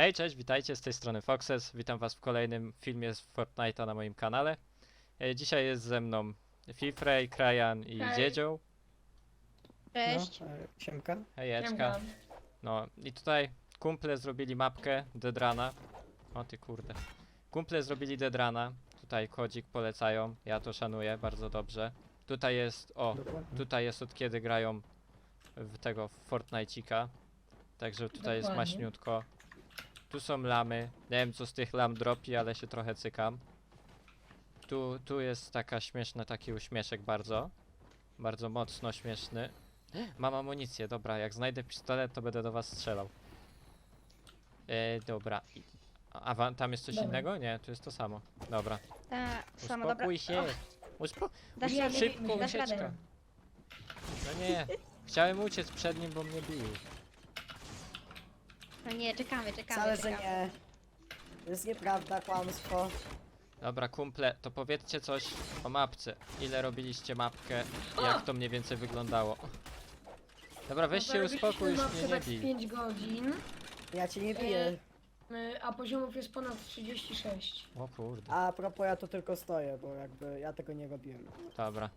Hej, cześć, witajcie, z tej strony Foxes. Witam was w kolejnym filmie z Fortnite'a na moim kanale. E, Dzisiaj jest ze mną Fifrej, Krajan i Hej. Dziedzioł. Cześć. No, e, siemka. Hejeczka. Siemka. No i tutaj kumple zrobili mapkę Dedrana. O ty kurde. Kumple zrobili Dedrana. Tutaj kodzik polecają. Ja to szanuję bardzo dobrze. Tutaj jest, o, Dokładnie. tutaj jest od kiedy grają w tego w Fortnite'ika. Także tutaj jest Dokładnie. maśniutko. Tu są lamy. Nie wiem co z tych lam dropi, ale się trochę cykam. Tu, tu jest taka śmieszna, taki uśmieszek bardzo. Bardzo mocno śmieszny. Mam amunicję, dobra, jak znajdę pistolet, to będę do was strzelał. E, dobra. A wam, tam jest coś Dobra. innego? Nie, tu jest to samo. Dobra. Ta, sama dobra. Uspokój się. Uspo Dasz radę, szybko dasz ucieczka. No nie. Chciałem uciec przed nim, bo mnie bił. No nie, czekamy, czekamy. Wcale, że czekamy. nie. To jest nieprawda, kłamstwo. Dobra, kumple, to powiedzcie coś o mapce. Ile robiliście mapkę? Jak to mniej więcej wyglądało? Dobra, weź się uspokój, już mnie nie tak bij. 5 godzin, Ja cię nie biję. y, a poziomów jest ponad 36. O kurde. A propos, ja tu tylko stoję, bo jakby ja tego nie robiłem. Dobra.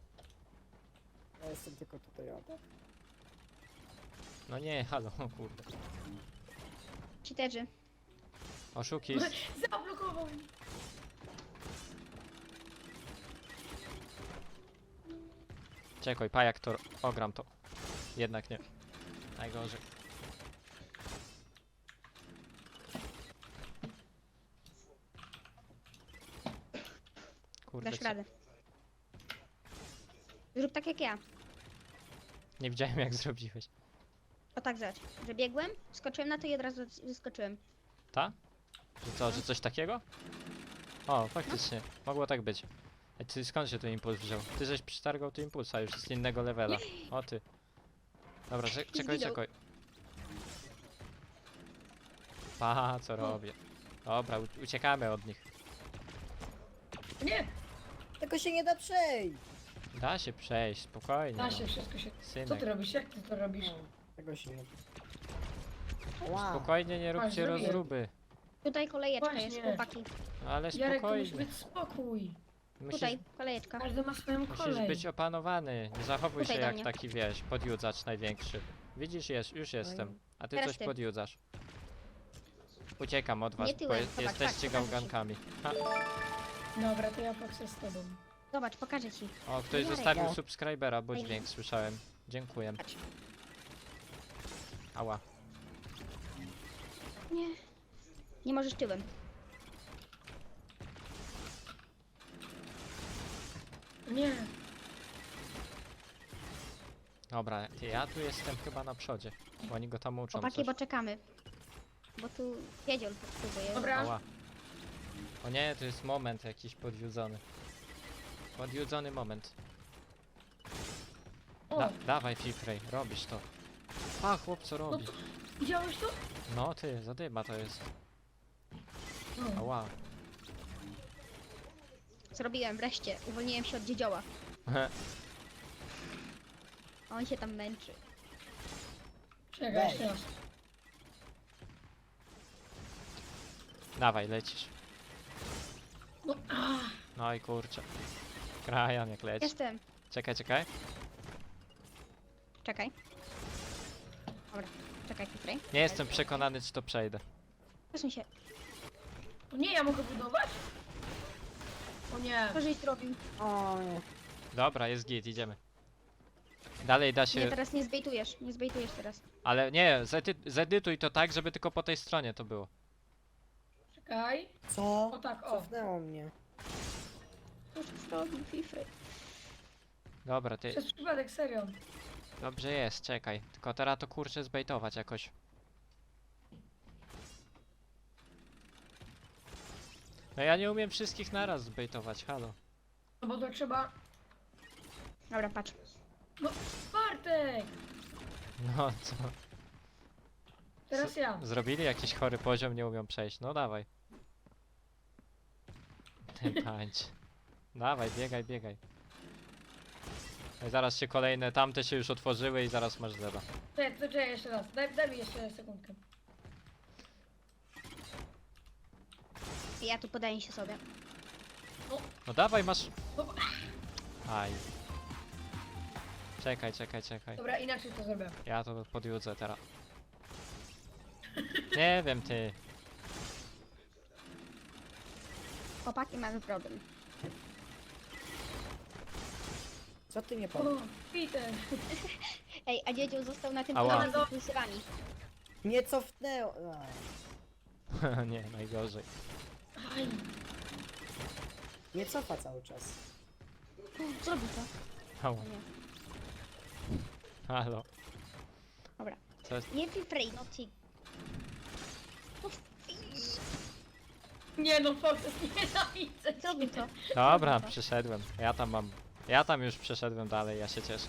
Ja jestem tylko tutaj obok. No nie, halo, o kurde. Cheaterzy. Oszuki. Zablokował mnie. Czekaj, pajak to ogram to. Jednak nie. Najgorzej. Kurde, Dasz co- radę. Zrób tak jak ja. nie widziałem jak zrobiłeś. O tak zobacz. Że biegłem, skoczyłem na to i od razu wyskoczyłem. Ta? Że co, że coś takiego? O, faktycznie. Mogło tak być. Ej, ty skąd się tu impuls wziął? Ty żeś przytargał tu impulsa już z innego levela. O ty. Dobra, czek- czekaj, Zginął. czekaj. Pa, co robię? Dobra, u- uciekamy od nich. Nie, Tego się nie da przejść! Da się przejść, spokojnie. da no. się, wszystko się... Co Synek, ty robisz? Jak ty to robisz? Tego się nie da. Wow. spokojnie, nie róbcie zrobię. rozruby. Tutaj kolejeczka jest, Właśnie. chłopaki. Ale Jarek, to musi spokojnie. być spokój. Musisz, Tutaj, kolejeczka. Każdy ma swoją musisz kolej. być opanowany. Nie zachowuj Tutaj się do jak mnie. taki, wiesz, podjudzacz największy. Widzisz, jest, już jestem. A ty Teraz coś ty. podjudzasz. Uciekam od was, Nie bo tyłem, je- zobacz, jesteście pokażę ci. gałgankami. Ha. Dobra, to ja poksę z tobą. Zobacz, pokażę ci. O, ktoś Jarek. zostawił subskrybera, bo dźwięk słyszałem. Dziękuję. Patrz. Ała. Nie. Nie możesz tyłem. Nie, Dobra, ja tu jestem chyba na przodzie. Bo oni go tam uczą Chłopaki, coś. bo czekamy. Bo tu próbuje. dobra. Ała. O nie, to jest moment jakiś podjudzony. Podjudzony moment. O, Da, dawaj Fifrej, robisz to. A, chłop co no robi? to... Widziałeś to? No ty, zadyma to jest. No. Ała. Zrobiłem wreszcie. Uwolniłem się od dziedzioła. On się tam męczy. Czekaj, Weź. jeszcze raz. Dawaj, lecisz. No, a, No i kurczę. Krajan jak leci. Jestem. Czekaj, czekaj. Czekaj. Dobra, czekaj, Kifrej. Nie jestem przekonany, czy to przejdę. Przesuń się. to nie, ja mogę budować? O nie. Co żeś zrobił? O nie. Dobra, jest git, idziemy. Dalej da Nie, się, teraz nie zbejtujesz. Nie zbejtujesz teraz. ale nie, zedy zedytuj to tak, żeby tylko po tej stronie to było. Czekaj. Co? O tak, o. Cofnęło mnie. Co żeś zrobił, Kifrej? Dobra, ty, Przez przypadek, serio. Dobrze jest, czekaj. Tylko teraz to kurczę zbejtować jakoś. No ja nie umiem wszystkich naraz zbejtować, halo. No bo to trzeba... Dobra, patrz. No, Bartek! No co? Teraz ja. Zrobili jakiś chory poziom, nie umią przejść. No dawaj. Ten pańcz. Dawaj, biegaj, biegaj. No i zaraz się kolejne, tamte się już otworzyły i zaraz masz zero. Czekaj, to czekaj jeszcze raz. Daj, daj mi jeszcze sekundkę. Ja tu podaję się sobie. No dawaj, masz... Aj. Czekaj, czekaj, czekaj. Dobra, inaczej to zrobię. Ja to podjudzę teraz. Nie wiem, ty. Chłopaki, mamy problem. Co ty nie O? Peter. Ej, a dziedzio został na tym Ała. poziomie z impulsywami. Nie cofnęło. A, nie, najgorzej. Aj. Nie cofa cały czas. Zrobił to. Ała. O nie. Halo. Dobra. Co jest? Nie no ty. No, Nie no, Foxes, nienawidzę Zrobił to. Dobra, przyszedłem. Ja tam mam. Ja tam już przeszedłem dalej, ja się cieszę.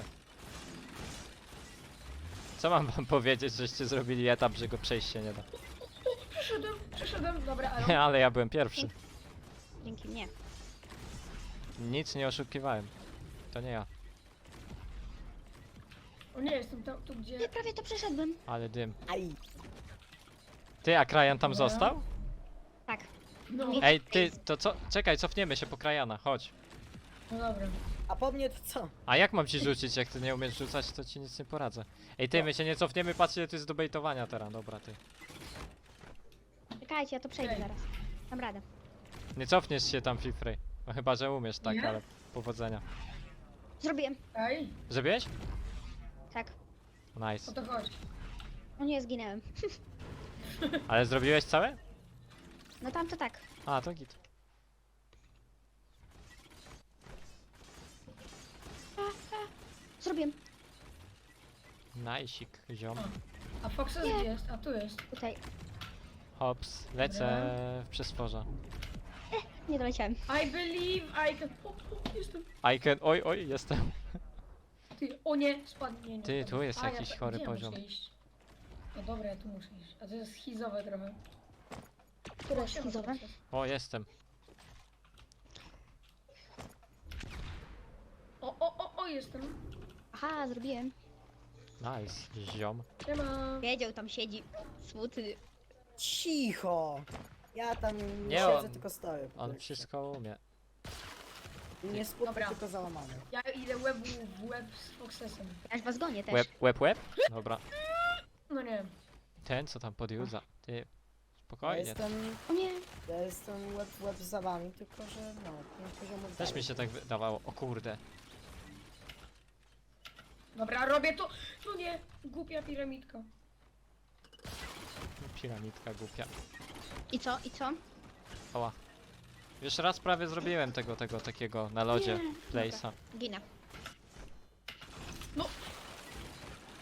Co mam wam powiedzieć, żeście zrobili etap, że go przejść się nie da? Przyszedłem, przyszedłem, dobra, ale... Ale ja byłem pierwszy. Dzięki mnie. Nic nie oszukiwałem. To nie ja, O nie, jestem tam, tu gdzie... Nie, prawie to przeszedłem. ale dym. Aj. Ty, a Krajan tam Dobra. został? Tak. No. Ej, ty, to co? Czekaj, cofniemy się po Krajana, chodź. no dobra. A po mnie to co? A jak mam ci rzucić, jak ty nie umiesz rzucać, to ci nic nie poradzę. Ej, ty, my się nie cofniemy, patrz ile to jest do bejtowania teraz, dobra, ty. Czekajcie, ja to przejdę Ej. zaraz. Dam radę. Nie cofniesz się tam, Fifrej. No chyba, że umiesz, tak, Nie? ale powodzenia. Zrobiłem. Aj, Zrobiłeś? Tak. o Nice. to chodź. O nie, zginęłem. Ale zrobiłeś całe? No tam to tak. A, to git. Zrobiłem. Najsik, ziom. A Foxes Nie. gdzie jest? A tu jest. Tutaj. Hops, lecę w przestworza. Nie doleciałem. I believe I can... O, o, jestem. I can... Oj, oj, jestem. Ty, o nie, spadł, nie, nie Ty, tu jest A, jakiś chory gdzie ja poziom. muszę iść? No dobra, ja tu muszę iść. A to jest schizowe trochę. Które jest schizowe? O, jestem. O, o, o, o, jestem. Aha, zrobiłem. Nice, ziom. Siema. Wiedział, tam siedzi. Smutny. Cicho. Ja tam nie Nie, siedzę, on- tylko stoję. po On prostu. wszystko umie. Nie Dobra. tylko załamany. Ja idę łeb w łeb z Foxesem. Aż was gonię też. Łeb, łeb, łeb? Dobra. No nie. Ten, co tam podjudza. Ty, Ja spokojnie. jestem, O nie. ja jestem łeb w łeb za wami, tylko że no, poziomów Też dalej. mi się tak wydawało. O kurde. Dobra, robię to. No nie, głupia piramidka. Piramidka głupia. I co? I co? Oła. Już raz prawie zrobiłem tego, tego takiego na lodzie place'a. Ginę.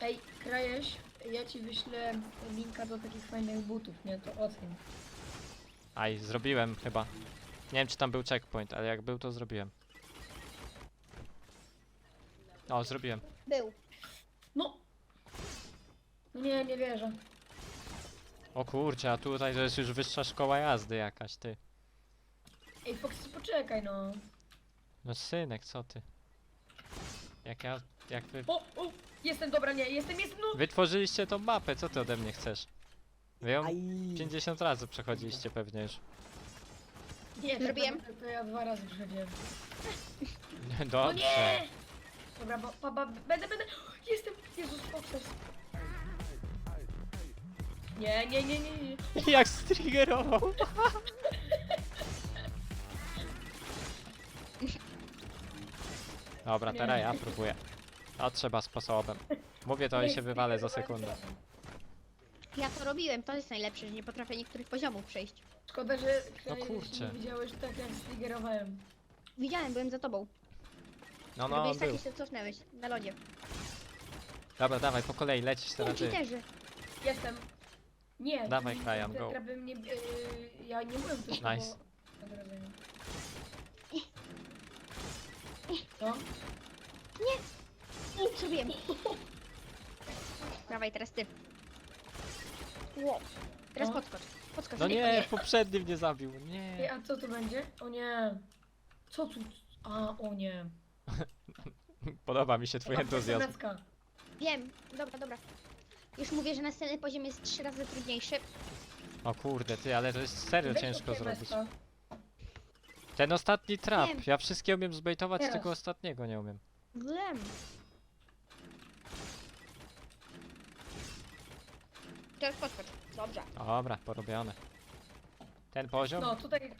Ej, Krajeś, ja ci wyślę linka do takich fajnych butów, nie? To ocen. Aj, zrobiłem chyba. Nie wiem czy tam był checkpoint, ale jak był to zrobiłem. O, zrobiłem. Był. No! No nie, nie wierzę. O kurczę, a tutaj to jest już wyższa szkoła jazdy jakaś, ty. Ej, Foxes, poczekaj no. No synek, co ty? Jak ja, jak wy... O, o! Jestem, dobra, nie, jestem, jestem, no! Wytworzyliście tą mapę, co ty ode mnie chcesz? Wy ją Aj. 50 razy przechodziliście pewnie już. Nie, tak Zrobiłem? naprawdę To ja dwa razy przebiegłem. No Dobrze. nie! Dobra, bo, ba, ba, będę, będę, jestem, Jezus, Foxes. Nie, nie, nie, nie, nie. Jak striggerował. Dobra, teraz ja próbuję. A trzeba sposobem. Mówię to i się wywalę za sekundę. Ja to robiłem. To jest najlepsze, że nie potrafię niektórych poziomów przejść. Szkoda, że No kurczę. nie widziałeś tak jak striggerowałem. Widziałem, byłem za tobą. No, no, Robiłeś był. i się cofnęłeś. Na lodzie. Dobra, dawaj, po kolei lecisz O, teraz ty. cheaterzy. Jestem. Nie. Dawaj, te- go. te bym nie, yy, ja nie byłem tu Nice. Co? Zrobiłem. Dawaj, teraz ty. Wow. Teraz No. podskocz. Podskocz. No nie, nie, w poprzednim nie zabił, Ej, nie. a co tu będzie? O nie. Co tu? A, o nie. Podoba mi się twój entuzjazm. Wiem. Dobra, dobra. Już mówię, że następny poziom jest trzy razy trudniejszy. O kurde, ty, ale to jest serio Weź ciężko zrobić. Ten ostatni trap, Wiem. ja wszystkie umiem zbejtować, Teraz. tylko ostatniego nie umiem. Wiem. Teraz podskocz. Dobrze. Dobra, porobione. Ten poziom? No tutaj...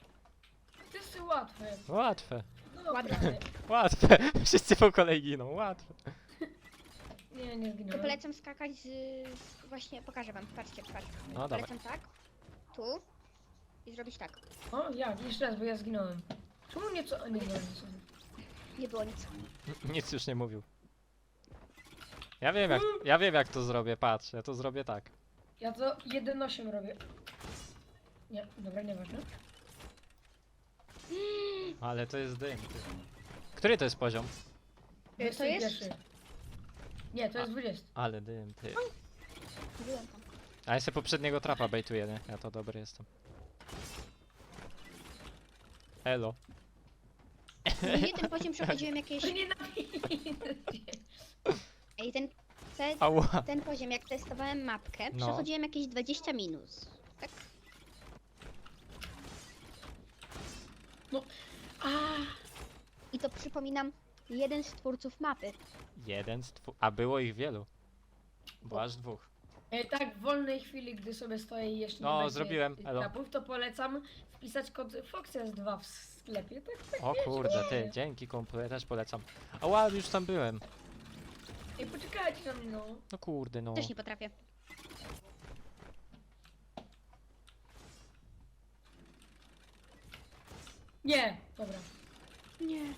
To jest łatwe. Łatwe, Prawie. łatwe. Wszyscy po kolei giną, łatwe. Nie, nie To zginąłem. polecam skakać z... Właśnie, pokażę wam. Patrzcie, patrzcie. No dawaj. Polecam tak. Tu. I zrobić tak. O, jak? Jeszcze raz, bo ja zginąłem. Czemu nie co... Nie zginąłem. co? Nie było nic. Nic już nie mówił. Ja wiem jak, ja wiem jak to zrobię, patrz, ja to zrobię tak. Ja to 1.8 robię. Nie, dobra, nieważne. Ale to jest dym. Ty. Który to jest poziom? Y, To jest... 21. Nie, to jest 20. Ale dym, ty. Byłem tam. A ja sobie poprzedniego trapa bejtuję, nie? Ja to dobry jestem. Elo. Nie ten poziom przechodziłem jakieś... Nie napiszę. Ej, ten... Te, Ała. ten poziom, jak testowałem mapkę, No. przechodziłem jakieś 20 minus. Tak? A, I to przypominam, jeden z twórców mapy. Jeden z dwóch. A było ich wielu. Było aż dwóch. e, tak, w wolnej chwili, gdy sobie stoję i jeszcze nie No, będzie zrobiłem, tych elo. Trapów, to polecam wpisać kod FOXES2 w sklepie. Tak, tak, O wiecie, kurde, ty, nie. dzięki ja też polecam. Ała, już tam byłem. Ej, poczekajcie na mnie, no. No kurde, no. Też nie potrafię. Nie, dobra. Nie.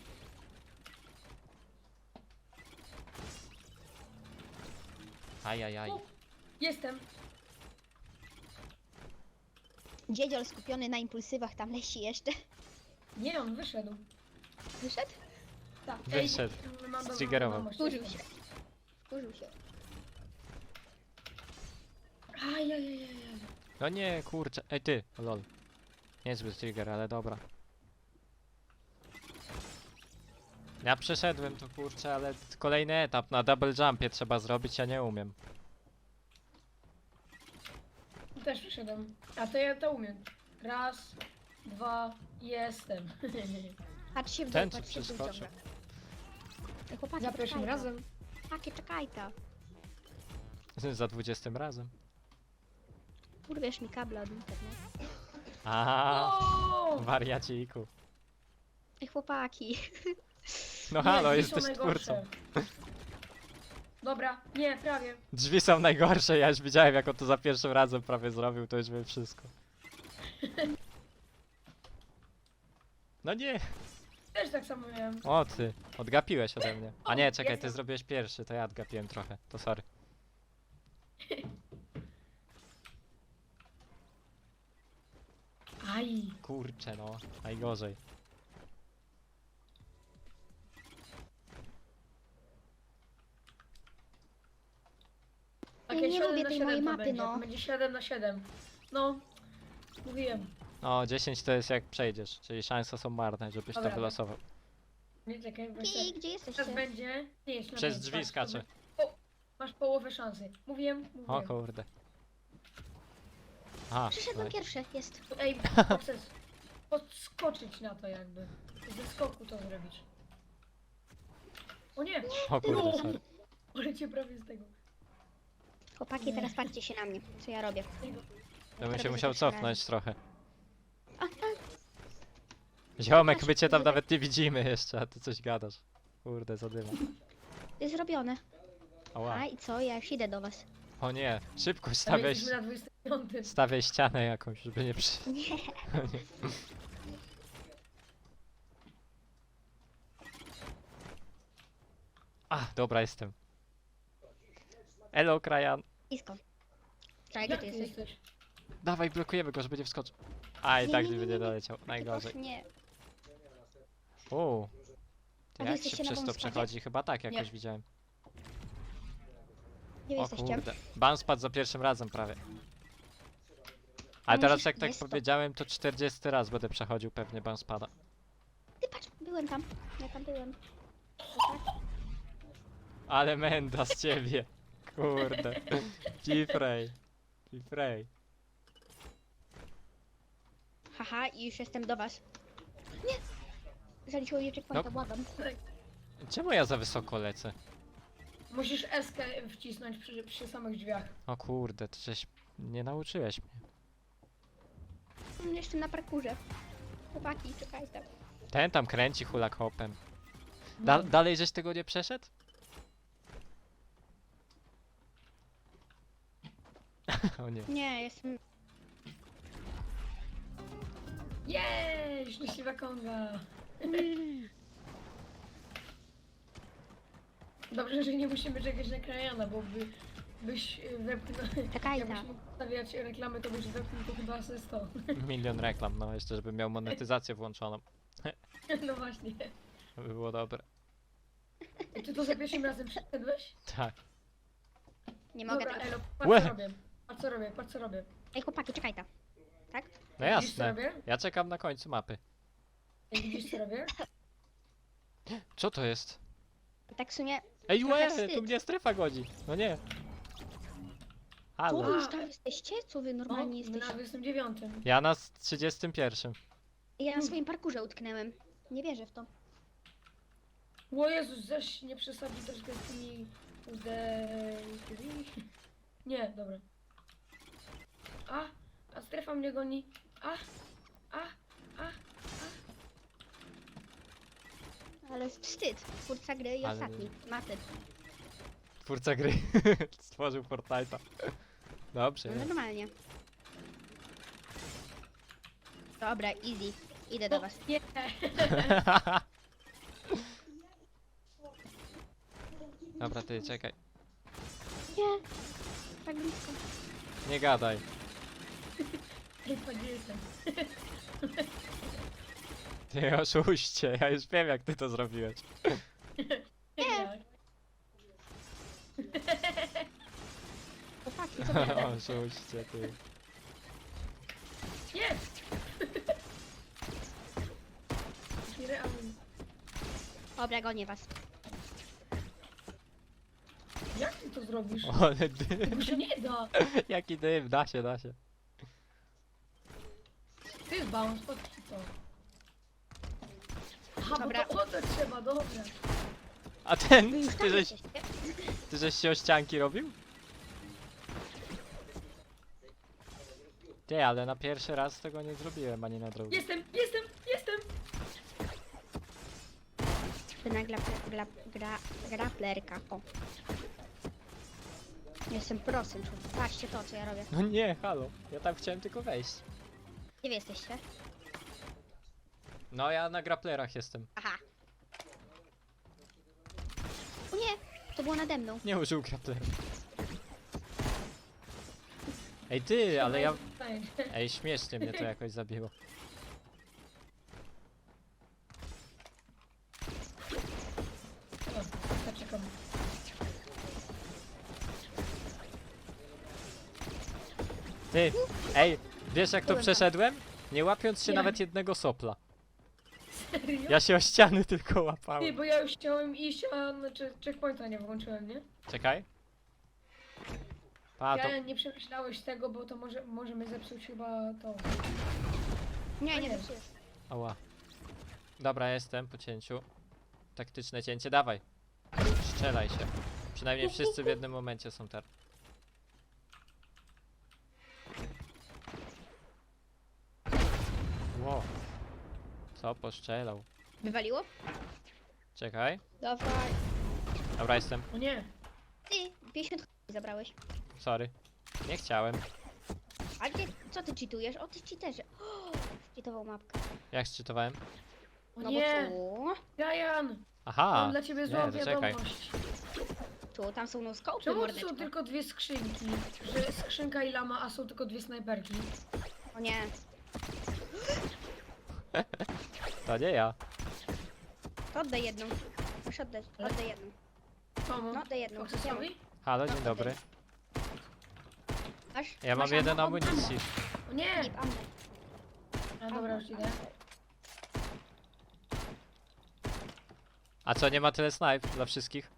Ajajaj. O, Jestem. Dziedziol skupiony na impulsywach tam leci jeszcze. Nie, on wyszedł. Wyszedł? Tak, Wyszedł. Ej, mam dobrą wiadomość, Wkurzył jestem. się. Wkurzył się. Ajajajaj. No nie, kurczę. Ej ty, lol. Niezły trigger, ale dobra. Ja przeszedłem to kurczę, ale kolejny etap na double jumpie trzeba zrobić, ja nie umiem. Też wyszedłem. A to ja to umiem. Raz, dwa, jestem. Patrz się w dół, Ten, patrz się w dół przeskoczył. ciągle. Ej, Chłopaki, Za pierwszym poczekaj to. razem. Chłopaki, czekaj to. Za dwudziestym razem. Urwiesz mi kable od internetu. Aha, O! wariaciku. Ej, chłopaki. No halo, drzwi jesteś są twórcą. najgorsze. Dobra, nie, prawie. Drzwi są najgorsze, ja już widziałem jak on to za pierwszym razem prawie zrobił, to już wiem wszystko. No nie, Też tak samo miałem. o ty, odgapiłeś ode mnie. A nie, czekaj, ty jestem. zrobiłeś pierwszy, to ja odgapiłem trochę, to sorry. Aj. Kurczę no, najgorzej. Ja Takie nie 7 lubię na tej 7 mojej to mapy, będzie. no. Będzie 7 na 7. No. Mówiłem. No, 10 to jest jak przejdziesz, czyli szanse są marne, żebyś to Dobra. wylosował. Nie czekaj. Kij, gdzie jesteście? Teraz będzie. Nie jest na Przez drzwi patrz, skacze. to O, masz połowę szansy. Mówiłem, O mówiłem. kurde. A, Przyszedłem no, pierwszy, jest. Ej, chcesz podskoczyć na to jakby. Ze skoku to zrobić. O nie! o kurde, No. sorry. Ale cię prawie z tego. Chłopaki, teraz patrzcie się na mnie, co ja robię. To bym się musiał cofnąć trochę. Ziomek, my cię tam nawet nie widzimy jeszcze, a ty coś gadasz. Kurde, zadyma. Jest zrobione. Ała. A i co? Ja już idę do was. O nie, szybko stawiaj, jesteśmy na 25. stawiaj ścianę jakąś, żeby nie przy... Nie. A, dobra, jestem. Elo, Krajan. Blisko. Czekaj, gdzie ty jesteś? jesteś? Dawaj, blokujemy go, że będzie wskoczył. A, i Nie, tak nie, nie nie, będzie doleciał. Najgorzej. Nie. Uuu. A To wy jak się na przez to bombspadzie? przechodzi? Chyba tak jakoś Nie. widziałem. Gdzie O jesteście? kurde. Ban spadł za pierwszym razem prawie. Ale teraz musisz- jak tak jest to. powiedziałem, to 40 raz będę przechodził pewnie ban spada. Ty patrz, byłem tam. Ja tam byłem. Ale menda z ciebie. Kurde. Cifrej. Cifrej. Haha, i już jestem do was. Nie! Zaliczyło mnie checkpointa, No. błagam. Czemu ja za wysoko lecę? Musisz eskę wcisnąć przy, przy samych drzwiach. O kurde, to żeś nie nauczyłeś mnie. Mm, Jeszcze na parkurze. Chłopaki, czekajcie. Ten tam kręci hulak hopem. Da dalej żeś tego nie przeszedł? o nie. Nie, jestem... Jej, szczęśliwa konga. Dobrze, że nie musimy czekać na krajana, bo by, byś y, wepchnął... Czekajcie. Jakbyś mógł stawiać reklamy, to byś wepchnął to chyba ze 100. Milion reklam, no jeszcze żeby miał monetyzację włączoną. No właśnie. To by było dobre. I Czy to za pierwszym razem przyszedłeś? Tak. Nie mogę Dobra, tego... Elo, patrz Łe. robię. Patrz co robię, patrz co robię. Ej, chłopaki, czekajcie. Tak? No Widzisz co jasne. robię? Ja czekam na końcu mapy. Ej, Widzisz co robię? Co to jest? Tak w sumie... Ej, Trochę łe, wstyd. tu mnie strefa godzi. No nie. Co Halo. wy już tam jesteście? Co wy No, normalnie my jesteście? na 29. Ja na s- 31. Ja na swoim parkurze utknęłem. Nie wierzę w to. O Jezus, zaś nie przesadzi troszkę z tymi... Kurde... Nie, dobra. Mnie goni. A, a, a. Ale wstyd. Twórca gry i Ale- ostatni. Maty. Twórca gry stworzył Fortnite'a. Dobrze. No normalnie. Dobra, easy. Idę do was. nie. Dobra, ty czekaj. Nie. Tak blisko. Nie gadaj. To nie jestem. Ty oszuście, ja już wiem jak ty to zrobiłeś. Nie. Chłopaki, co wy? oszuście, ty. Nie! Nierealny. Dobra, gonię was. Jak ty to zrobisz? Ale dym. Się nie da. Jaki dym, da się, da się. To. Aha, Dobra. bo to trzeba, dobra. A ten, ty żeś, ty żeś się o ścianki robił? Ty, ale na pierwszy raz tego nie zrobiłem, ani na drugi. Jestem, jestem, jestem! Ty na gra, gra, gra, graplerka. O. Jestem prosem, człowiek. Patrzcie to, co ja robię. No nie, halo, ja tam chciałem tylko wejść. Gdzie wy jesteście? No ja na graplerach jestem. Aha. O nie! To było nade mną. Nie użył graplera. Ej ty, ale ja... Fajnie. Ej, śmiesznie mnie to jakoś zabiło. O. Ty, ej, wiesz jak to Byłem tam. przeszedłem? Nie łapiąc się Nie. nawet jednego sopla. Serio? Ja się o ściany tylko Nie, łapałem. bo ja już chciałem iść, a znaczy checkpointa nie włączyłem, nie? Czekaj. A, to... Ja nie przemyślałeś tego, bo to może, możemy zepsuć chyba to. Nie, nie nie. zepsujesz. Ała. Dobra, jestem po cięciu. Taktyczne cięcie, dawaj. Strzelaj się. Przynajmniej wszyscy w jednym momencie są teraz. Ło. Co poszczelał? Wywaliło? Czekaj. Dawaj. Dobra, jestem. O nie! Ty, 50 ch- zabrałeś. Sorry. Nie chciałem. A gdzie, co ty cheatujesz? O, ty cheaterze. O, cheatował mapkę. Jak szczytowałem? O No nie! bo Gajan! Aha! Mam dla ciebie złą nie, to czekaj. wiadomość. tu, tu, tam są no skopy, Czemu mordeczko. są tylko dwie skrzynki? Że skrzynka i lama, a są tylko dwie snajperki. O nie. To nie ja. To oddaj jedną. Muszę oddać, oddaj jedną. Komu? No, oddaj jedną. Foxesowi? Halo, dzień dobry. Masz? Ja mam masz jeden ammo? amunicji. O nie! Filip, ammo. A dobra, już idę. A co, nie ma tyle snipe dla wszystkich?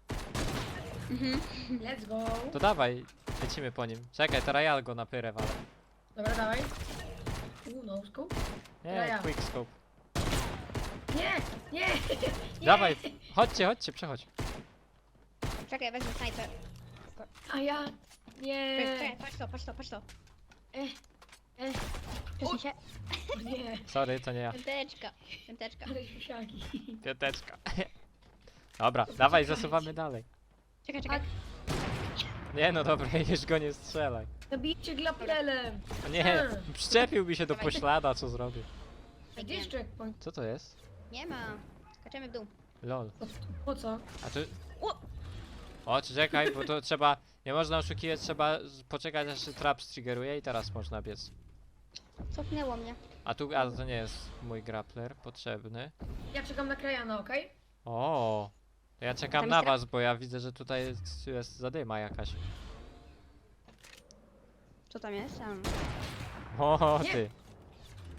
Mhm. Let's go! To dawaj, lecimy po nim. Czekaj, teraz ja go napyrę, ale... Dobra, dawaj. No scope. Nie, Ja. quick scope. Nie, nie, nie. Dawaj, chodźcie, chodźcie, przechodź. Czekaj, wezmę snajper. A ja, nie. Czekaj, patrz to, patrz to, patrz to. Eh, Przesuń się. o nie, Sorry, to nie ja. Piąteczka, piąteczka. ale siusiaki. Piąteczka. Dobra, dawaj, zasuwamy dalej. Czekaj, czekaj. Nie no dobra, już go nie strzelaj. Zabijcie glapelem. Nie, przyczepił mi się do poślada, co zrobię? Gdzie jest checkpoint? Co to jest? Nie ma. Skaczemy w dół. Lol. Po, po co? A tu... O! O, czekaj, bo to trzeba... Nie można oszukiwać, trzeba z- poczekać aż się trap striggeruje i teraz można biec. Cofnęło mnie. A tu, a to nie jest mój grappler potrzebny. Ja czekam na krajana, okej? O, to ja czekam Tam na jest was, bo ja widzę, że tutaj jest, jest zadyma jakaś. Co tam jest? Tam. O, Nie. ty.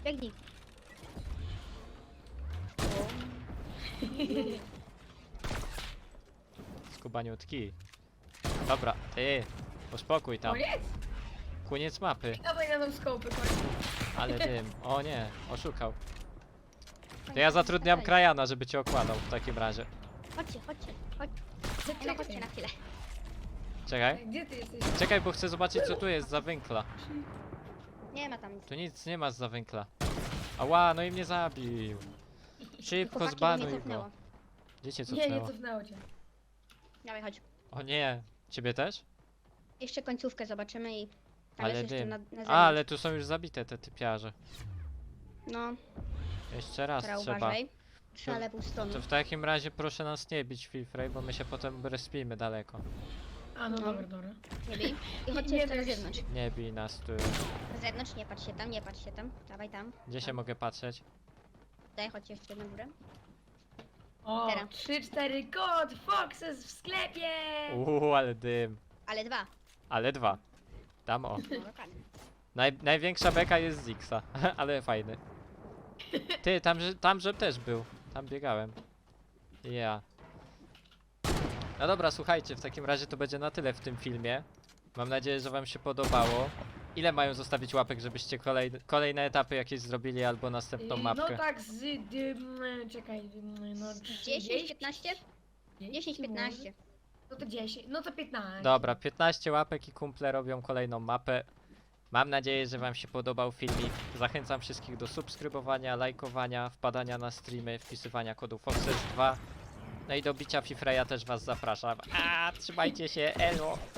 Biegnij. Skubaniutki. Dobra, ty. Uspokój tam. Koniec? Koniec mapy. Dawaj na tą skopy, koniec. Ale dym. O nie, oszukał. To ja zatrudniam krajana, żeby cię okładał w takim razie. Chodźcie, chodźcie, chodź. Nie no, chodźcie na chwilę. Czekaj. Gdzie ty jesteś? Czekaj, bo chcę zobaczyć co tu jest za wękla. Nie ma tam nic. Tu nic nie ma za wękla. Ała, no i mnie zabił. Szybko Chłopaki, bo zbanuj go. cofnęło. Gdzie cię Nie, nie cofnęło? cofnęło cię. Dawaj, chodź. O nie, ciebie też? Jeszcze końcówkę zobaczymy i... Tam Ale jest jeszcze dym. na, na zewnątrz. A, ale tu są już zabite te typiarze. No, Jeszcze raz teraz trzeba. uważaj. Trzeba To- lewą stronę. To w takim razie proszę nas nie bić Filfrey, bo my się potem respimy daleko. A no No. dobra, dobra. Nie bij. I chodźcie Nie jeszcze na zewnątrz. Nie bij nas tu. Na zewnątrz, nie patrz się tam, nie patrz się tam. Dawaj tam. Gdzie się mogę patrzeć? Daj, chodź jeszcze na górę. O, Teraz. 3-4 kod, Foxes w sklepie! Uuu, ale dym. Ale dwa. Ale dwa. Tam o. No. Naj, największa beka jest Zixa, ale fajny. Ty, tam, że- tam że też był. Tam biegałem. Ja. No dobra, słuchajcie, w takim razie to będzie na tyle w tym filmie. Mam nadzieję, że wam się podobało. Ile mają zostawić łapek, żebyście kolej, kolejne etapy jakieś zrobili albo następną Y, mapkę? No tak, z... Dym, czekaj, dym, no 10, 15? 10, 15. No to 10, no to 15. Dobra, 15 łapek i kumple robią kolejną mapę. Mam nadzieję, że Wam się podobał filmik. Zachęcam wszystkich do subskrybowania, lajkowania, wpadania na streamy, wpisywania kodu Foxes2. No i do bicia Fifreya też Was zapraszam. A, trzymajcie się, elo!